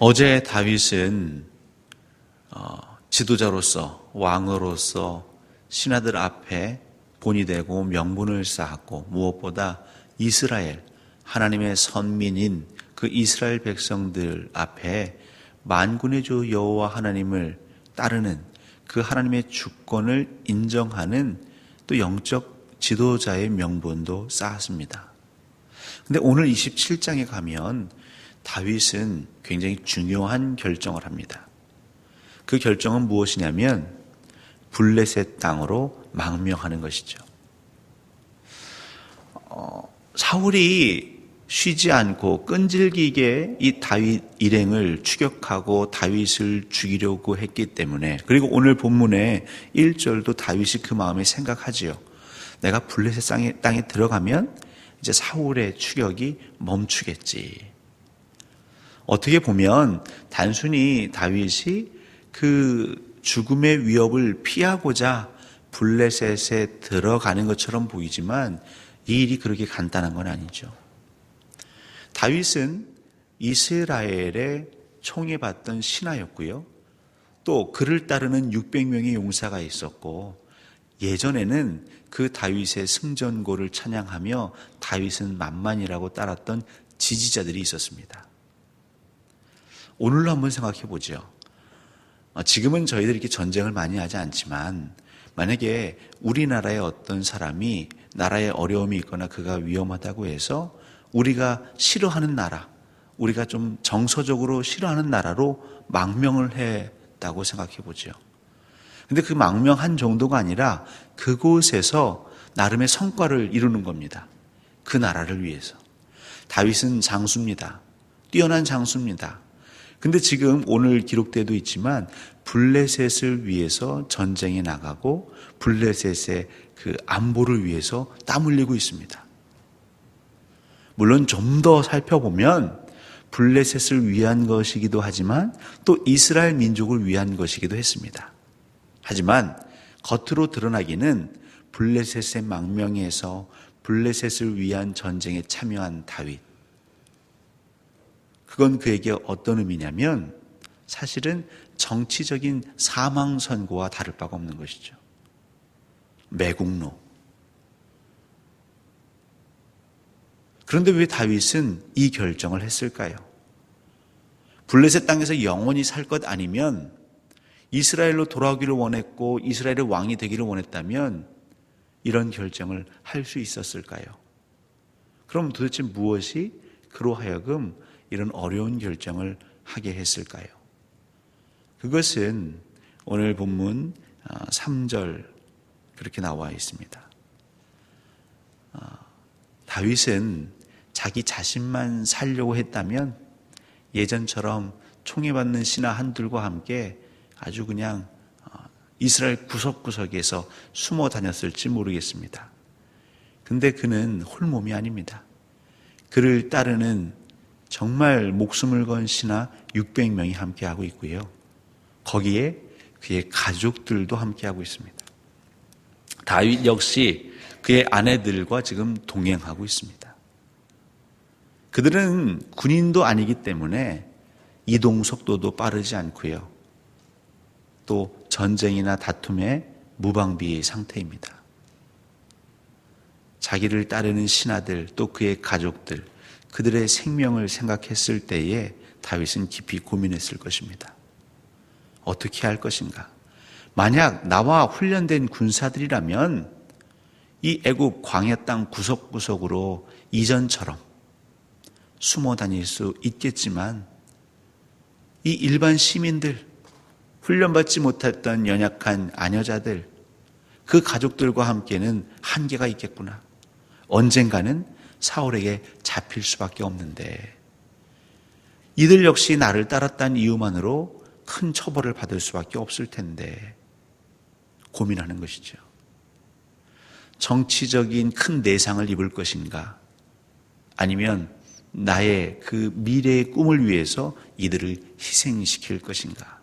어제 다윗은 어, 지도자로서 왕으로서 신하들 앞에 본이 되고 명분을 쌓았고 무엇보다 이스라엘 하나님의 선민인 그 이스라엘 백성들 앞에 만군의 주 여호와 하나님을 따르는 그 하나님의 주권을 인정하는 또 영적 지도자의 명분도 쌓았습니다. 근데 오늘 27장에 가면 다윗은 굉장히 중요한 결정을 합니다. 그 결정은 무엇이냐면 블레셋 땅으로 망명하는 것이죠. 어, 사울이 쉬지 않고 끈질기게 이 다윗 일행을 추격하고 다윗을 죽이려고 했기 때문에 그리고 오늘 본문의 1절도 다윗이 그 마음에 생각하지요. 내가 블레셋 땅에, 땅에 들어가면 이제 사울의 추격이 멈추겠지. 어떻게 보면 단순히 다윗이 그 죽음의 위협을 피하고자 블레셋에 들어가는 것처럼 보이지만 이 일이 그렇게 간단한 건 아니죠. 다윗은 이스라엘의 총애받던 신하였고요. 또 그를 따르는 600명의 용사가 있었고 예전에는 그 다윗의 승전고를 찬양하며 다윗은 만만이라고 따랐던 지지자들이 있었습니다. 오늘로 한번 생각해 보죠. 어, 지금은 저희들이 이렇게 전쟁을 많이 하지 않지만 만약에 우리나라의 어떤 사람이 나라에 어려움이 있거나 그가 위험하다고 해서 우리가 싫어하는 나라, 우리가 좀 정서적으로 싫어하는 나라로 망명을 했다고 생각해 보죠. 근데 그 망명 한 정도가 아니라 그곳에서 나름의 성과를 이루는 겁니다. 그 나라를 위해서. 다윗은 장수입니다. 뛰어난 장수입니다. 근데 지금 오늘 기록되도 있지만 블레셋을 위해서 전쟁에 나가고 블레셋의 그 안보를 위해서 땀 흘리고 있습니다. 물론 좀 더 살펴보면 블레셋을 위한 것이기도 하지만 또 이스라엘 민족을 위한 것이기도 했습니다. 하지만 겉으로 드러나기는 블레셋의 망명에서 블레셋을 위한 전쟁에 참여한 다윗. 그건 그에게 어떤 의미냐면 사실은 정치적인 사망 선고와 다를 바가 없는 것이죠. 매국노. 그런데 왜 다윗은 이 결정을 했을까요? 블레셋 땅에서 영원히 살 것 아니면 이스라엘로 돌아오기를 원했고 이스라엘의 왕이 되기를 원했다면 이런 결정을 할 수 있었을까요? 그럼 도대체 무엇이 그로 하여금 이런 어려운 결정을 하게 했을까요? 그것은 오늘 본문 3절 어, 그렇게 나와 있습니다. 어, 다윗은 자기 자신만 살려고 했다면 예전처럼 총애받는 신하 한둘과 함께 아주 그냥 어, 이스라엘 구석구석에서 숨어 다녔을지 모르겠습니다. 근데 그는 홀몸이 아닙니다. 그를 따르는 정말 목숨을 건 신하 600명이 함께하고 있고요. 거기에 그의 가족들도 함께하고 있습니다. 다윗 역시 그의 아내들과 지금 동행하고 있습니다. 그들은 군인도 아니기 때문에 이동 속도도 빠르지 않고요. 또 전쟁이나 다툼에 무방비 상태입니다. 자기를 따르는 신하들 또 그의 가족들 그들의 생명을 생각했을 때에 다윗은 깊이 고민했을 것입니다. 어떻게 할 것인가? 만약 나와 훈련된 군사들이라면 이 애굽 광야 땅 구석구석으로 이전처럼 숨어 다닐 수 있겠지만 이 일반 시민들 훈련받지 못했던 연약한 아녀자들 그 가족들과 함께는 한계가 있겠구나. 언젠가는 사울에게 잡힐 수밖에 없는데 이들 역시 나를 따랐다는 이유만으로 큰 처벌을 받을 수밖에 없을 텐데 고민하는 것이죠. 정치적인 큰 내상을 입을 것인가? 아니면 나의 그 미래의 꿈을 위해서 이들을 희생시킬 것인가?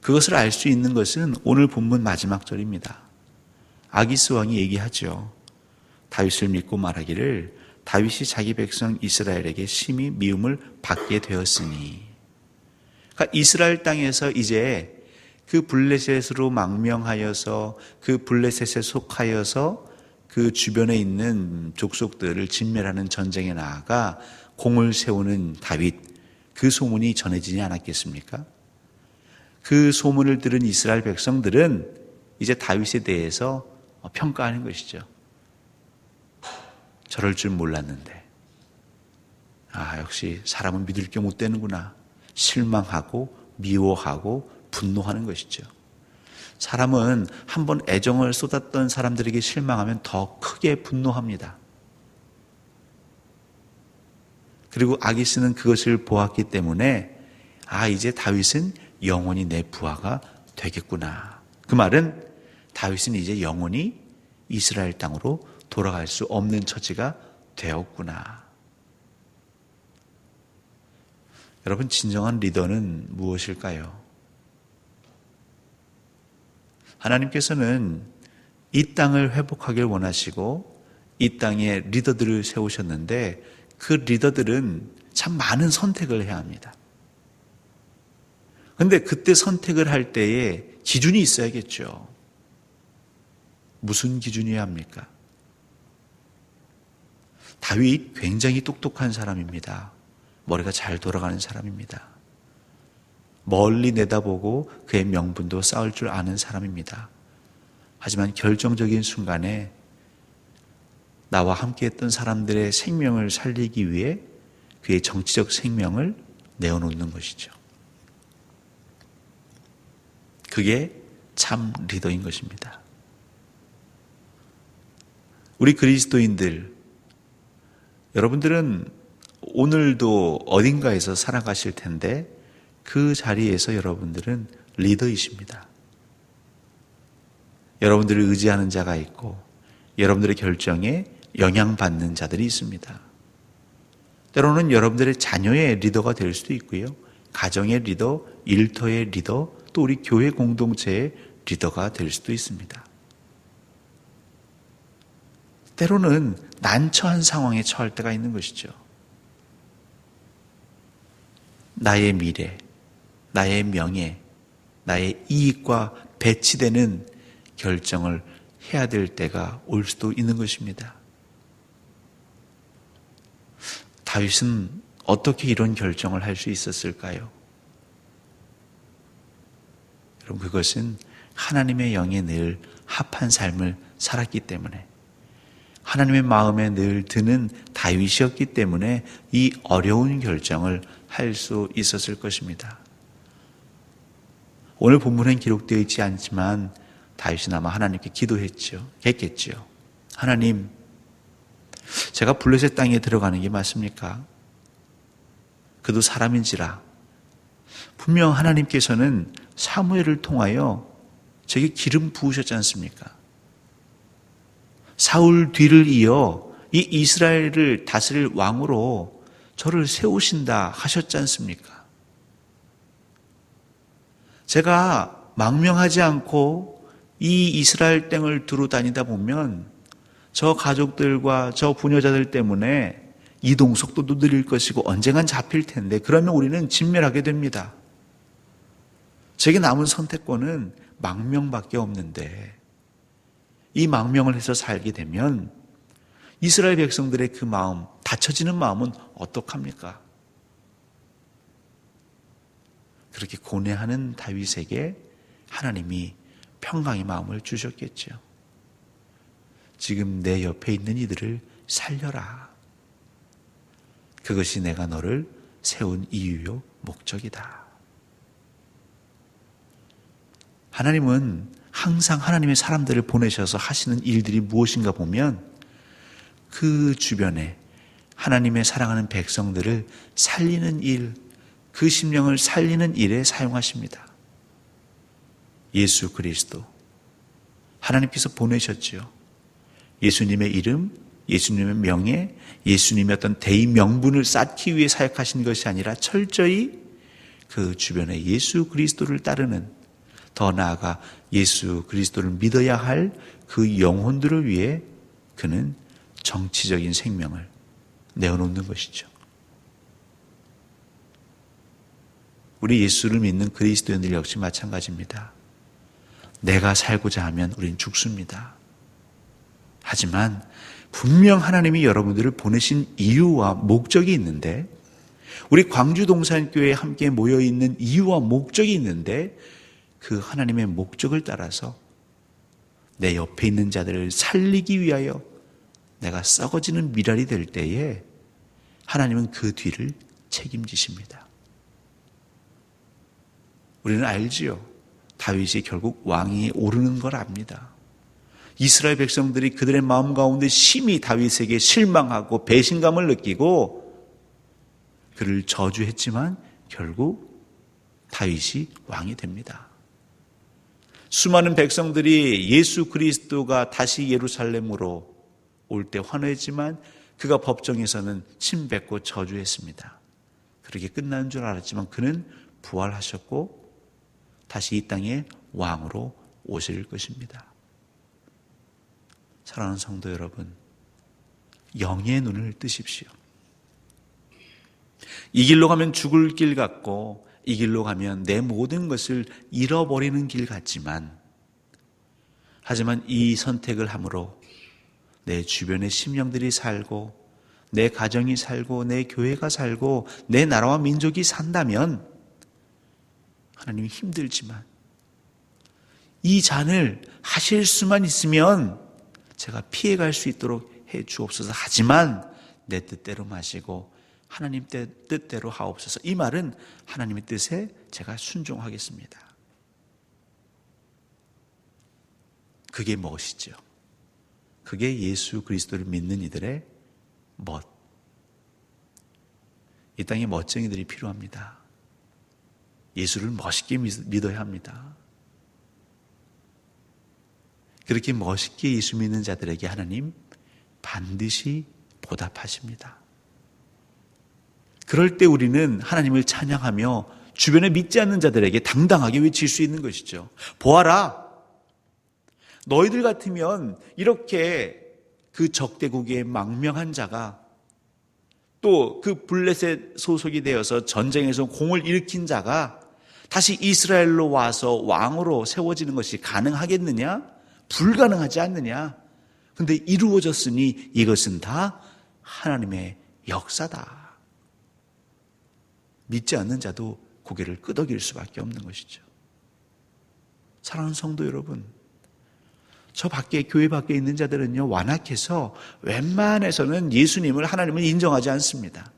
그것을 알 수 있는 것은 오늘 본문 마지막 절입니다. 아기스 왕이 얘기하죠. 다윗을 믿고 말하기를 다윗이 자기 백성 이스라엘에게 심히 미움을 받게 되었으니. 그러니까 이스라엘 땅에서 이제 그 블레셋으로 망명하여서 그 블레셋에 속하여서 그 주변에 있는 족속들을 진멸하는 전쟁에 나아가 공을 세우는 다윗 그 소문이 전해지지 않았겠습니까? 그 소문을 들은 이스라엘 백성들은 이제 다윗에 대해서 평가하는 것이죠. 저럴 줄 몰랐는데. 아, 역시 사람은 믿을 게 못 되는구나. 실망하고 미워하고 분노하는 것이죠. 사람은 한 번 애정을 쏟았던 사람들에게 실망하면 더 크게 분노합니다. 그리고 아기스는 그것을 보았기 때문에 아 이제 다윗은 영원히 내 부하가 되겠구나. 그 말은 다윗은 이제 영원히 이스라엘 땅으로 돌아갈 수 없는 처지가 되었구나. 여러분 진정한 리더는 무엇일까요? 하나님께서는 이 땅을 회복하길 원하시고 이 땅에 리더들을 세우셨는데 그 리더들은 참 많은 선택을 해야 합니다. 근데 그때 선택을 할 때에 기준이 있어야겠죠. 무슨 기준이어야 합니까? 다윗 굉장히 똑똑한 사람입니다. 머리가 잘 돌아가는 사람입니다. 멀리 내다보고 그의 명분도 쌓을 줄 아는 사람입니다. 하지만 결정적인 순간에 나와 함께 했던 사람들의 생명을 살리기 위해 그의 정치적 생명을 내어놓는 것이죠. 그게 참 리더인 것입니다. 우리 그리스도인들, 여러분들은 오늘도 어딘가에서 살아가실 텐데 그 자리에서 여러분들은 리더이십니다. 여러분들을 의지하는 자가 있고 여러분들의 결정에 영향받는 자들이 있습니다. 때로는 여러분들의 자녀의 리더가 될 수도 있고요. 가정의 리더, 일터의 리더, 또 우리 교회 공동체의 리더가 될 수도 있습니다. 때로는 난처한 상황에 처할 때가 있는 것이죠. 나의 미래, 나의 명예, 나의 이익과 배치되는 결정을 해야 될 때가 올 수도 있는 것입니다. 다윗은 어떻게 이런 결정을 할 수 있었을까요? 여러분, 그것은 하나님의 영에 늘 합한 삶을 살았기 때문에 하나님의 마음에 늘 드는 다윗이었기 때문에 이 어려운 결정을 할 수 있었을 것입니다. 오늘 본문엔 기록되어 있지 않지만 다윗이 아마 하나님께 기도했죠. 했겠죠. 하나님, 제가 블레셋 땅에 들어가는 게 맞습니까? 그도 사람인지라. 분명 하나님께서는 사무엘을 통하여 제게 기름 부으셨지 않습니까? 사울 뒤를 이어 이 이스라엘을 다스릴 왕으로 저를 세우신다 하셨지 않습니까? 제가 망명하지 않고 이 이스라엘 땅을 두루 다니다 보면 저 가족들과 저 부녀자들 때문에 이동 속도도 느릴 것이고 언젠간 잡힐 텐데 그러면 우리는 진멸하게 됩니다. 제게 남은 선택권은 망명밖에 없는데 이 망명을 해서 살게 되면 이스라엘 백성들의 그 마음, 닫혀지는 마음은 어떡합니까? 그렇게 고뇌하는 다윗에게 하나님이 평강의 마음을 주셨겠죠. 지금 내 옆에 있는 이들을 살려라. 그것이 내가 너를 세운 이유요, 목적이다. 하나님은 항상 하나님의 사람들을 보내셔서 하시는 일들이 무엇인가 보면 그 주변에 하나님의 사랑하는 백성들을 살리는 일, 그 심령을 살리는 일에 사용하십니다. 예수 그리스도. 하나님께서 보내셨지요. 예수님의 이름, 예수님의 명예, 예수님의 어떤 대의 명분을 쌓기 위해 사역하신 것이 아니라 철저히 그 주변에 예수 그리스도를 따르는 더 나아가 예수 그리스도를 믿어야 할 그 영혼들을 위해 그는 정치적인 생명을 내어놓는 것이죠. 우리 예수를 믿는 그리스도인들 역시 마찬가지입니다. 내가 살고자 하면 우린 죽습니다. 하지만 분명 하나님이 여러분들을 보내신 이유와 목적이 있는데 우리 광주 동산교회에 함께 모여 있는 이유와 목적이 있는데 그 하나님의 목적을 따라서 내 옆에 있는 자들을 살리기 위하여 내가 썩어지는 미랄이 될 때에 하나님은 그 뒤를 책임지십니다. 우리는 알지요. 다윗이 결국 왕이 오르는 걸 압니다. 이스라엘 백성들이 그들의 마음 가운데 심히 다윗에게 실망하고 배신감을 느끼고 그를 저주했지만 결국 다윗이 왕이 됩니다. 수많은 백성들이 예수 그리스도가 다시 예루살렘으로 올 때 환호했지만 그가 법정에서는 침뱉고 저주했습니다. 그렇게 끝나는 줄 알았지만 그는 부활하셨고 다시 이 땅에 왕으로 오실 것입니다. 사랑하는 성도 여러분, 영의 눈을 뜨십시오. 이 길로 가면 죽을 길 같고 이 길로 가면 내 모든 것을 잃어버리는 길 같지만 하지만 이 선택을 함으로 내 주변의 심령들이 살고 내 가정이 살고 내 교회가 살고 내 나라와 민족이 산다면 하나님이 힘들지만 이 잔을 하실 수만 있으면 제가 피해갈 수 있도록 해 주옵소서. 하지만 내 뜻대로 마시고 하나님 뜻대로 하옵소서. 이 말은 하나님의 뜻에 제가 순종하겠습니다. 그게 무엇이죠? 그게 예수 그리스도를 믿는 이들의 멋. 이 땅에 멋쟁이들이 필요합니다. 예수를 멋있게 믿어야 합니다. 그렇게 멋있게 예수 믿는 자들에게 하나님 반드시 보답하십니다. 그럴 때 우리는 하나님을 찬양하며 주변에 믿지 않는 자들에게 당당하게 외칠 수 있는 것이죠. 보아라! 너희들 같으면 이렇게 그 적대국의 망명한 자가 또 그 블레셋 소속이 되어서 전쟁에서 공을 일으킨 자가 다시 이스라엘로 와서 왕으로 세워지는 것이 가능하겠느냐? 불가능하지 않느냐? 근데 이루어졌으니 이것은 다 하나님의 역사다. 믿지 않는 자도 고개를 끄덕일 수밖에 없는 것이죠. 사랑하는 성도 여러분, 저 밖에, 교회 밖에 있는 자들은요, 완악해서 웬만해서는 예수님을, 하나님을 인정하지 않습니다.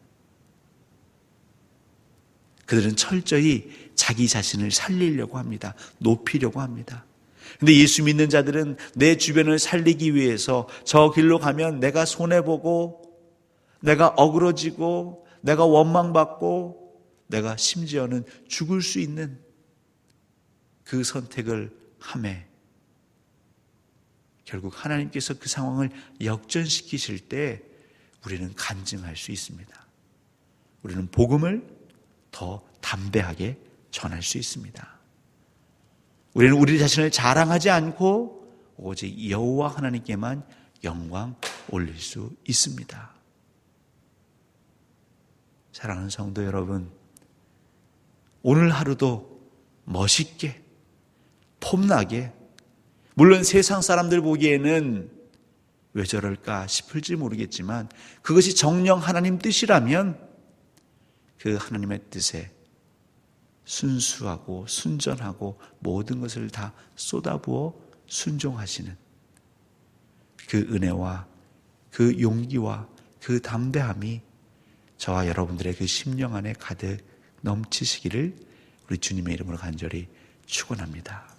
그들은 철저히 자기 자신을 살리려고 합니다. 높이려고 합니다. 근데 예수 믿는 자들은 내 주변을 살리기 위해서 저 길로 가면 내가 손해보고, 내가 어그러지고, 내가 원망받고, 내가 심지어는 죽을 수 있는 그 선택을 함에 결국 하나님께서 그 상황을 역전시키실 때 우리는 간증할 수 있습니다. 우리는 복음을 더 담대하게 전할 수 있습니다. 우리는 우리 자신을 자랑하지 않고 오직 여호와 하나님께만 영광 올릴 수 있습니다. 사랑하는 성도 여러분, 오늘 하루도 멋있게, 폼나게, 물론 세상 사람들 보기에는 왜 저럴까 싶을지 모르겠지만 그것이 정령 하나님 뜻이라면 그 하나님의 뜻에 순수하고 순전하고 모든 것을 다 쏟아부어 순종하시는 그 은혜와 그 용기와 그 담대함이 저와 여러분들의 그 심령 안에 가득 넘치시기를 우리 주님의 이름으로 간절히 축원합니다.